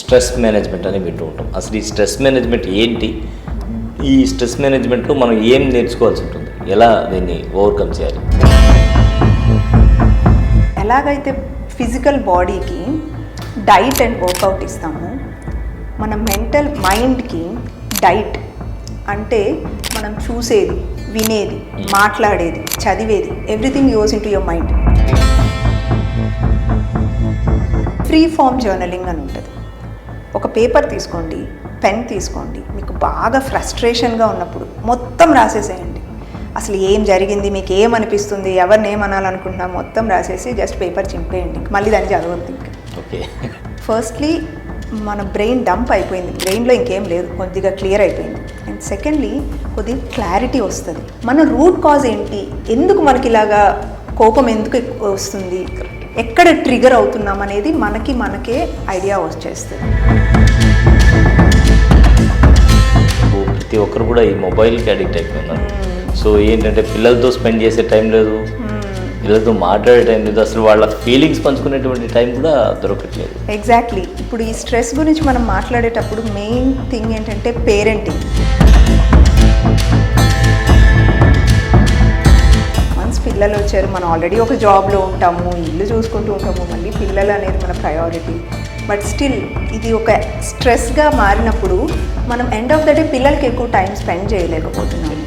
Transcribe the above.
Stress management అని వింటూ ఉంటాం. అసలు ఈ స్ట్రెస్ మేనేజ్మెంట్ ఏంటి? ఈ స్ట్రెస్ మేనేజ్మెంట్లో మనం ఏం నేర్చుకోవాల్సి ఉంటుంది? ఎలా దీన్ని ఓవర్కమ్ చేయాలి? ఎలాగైతే ఫిజికల్ బాడీకి డైట్ అండ్ వర్కౌట్ ఇస్తామో మన మెంటల్ మైండ్కి డైట్ అంటే మనం చూసేది వినేది మాట్లాడేది చదివేది everything use into your mind. Free form journaling అని ఉంటుంది. ఒక పేపర్ తీసుకోండి పెన్ తీసుకోండి. మీకు బాగా ఫ్రస్ట్రేషన్గా ఉన్నప్పుడు మొత్తం రాసేసేయండి. అసలు ఏం జరిగింది మీకు ఏమనిపిస్తుంది ఎవరిని ఏమనాలనుకుంటున్నా మొత్తం రాసేసి జస్ట్ పేపర్ చింపేయండి. మళ్ళీ దాన్ని చదవద్దు ఇంకా. ఓకే. ఫస్ట్లీ మన బ్రెయిన్ డంప్ అయిపోయింది. బ్రెయిన్లో ఇంకేం లేదు కొద్దిగా క్లియర్ అయిపోయింది. అండ్ సెకండ్లీ కొద్దిగా క్లారిటీ వస్తుంది. మన రూట్ కాజ్ ఏంటి? ఎందుకు మనకి ఇలాగా కోపం ఎందుకు ఎక్కువ వస్తుంది? ఎక్కడ ట్రిగర్ అవుతున్నాం అనేది మనకి మనకే ఐడియా వచ్చేస్తుంది. ప్రతి ఒక్కరు కూడా ఈ మొబైల్కి అడిక్ట్ అయిపోయినారు. సో ఏంటంటే పిల్లలతో స్పెండ్ చేసే టైం లేదు. పిల్లలతో మాట్లాడే టైం లేదు. అసలు వాళ్ళ ఫీలింగ్స్ పంచుకునేటువంటి టైం కూడా దొరకట్లేదు. ఎగ్జాక్ట్లీ ఇప్పుడు ఈ స్ట్రెస్ గురించి మనం మాట్లాడేటప్పుడు మెయిన్ థింగ్ ఏంటంటే పేరెంటింగ్ పిల్లలు వచ్చారు. మనం ఆల్రెడీ ఒక జాబ్లో ఉంటాము ఇల్లు చూసుకుంటూ ఉంటాము మళ్ళీ పిల్లలు అనేది మన ప్రయారిటీ బట్ స్టిల్ ఇది ఒక స్ట్రెస్గా మారినప్పుడు మనం ఎండ్ ఆఫ్ ద డే పిల్లలకి ఎక్కువ టైం స్పెండ్ చేయలేకపోతున్నాం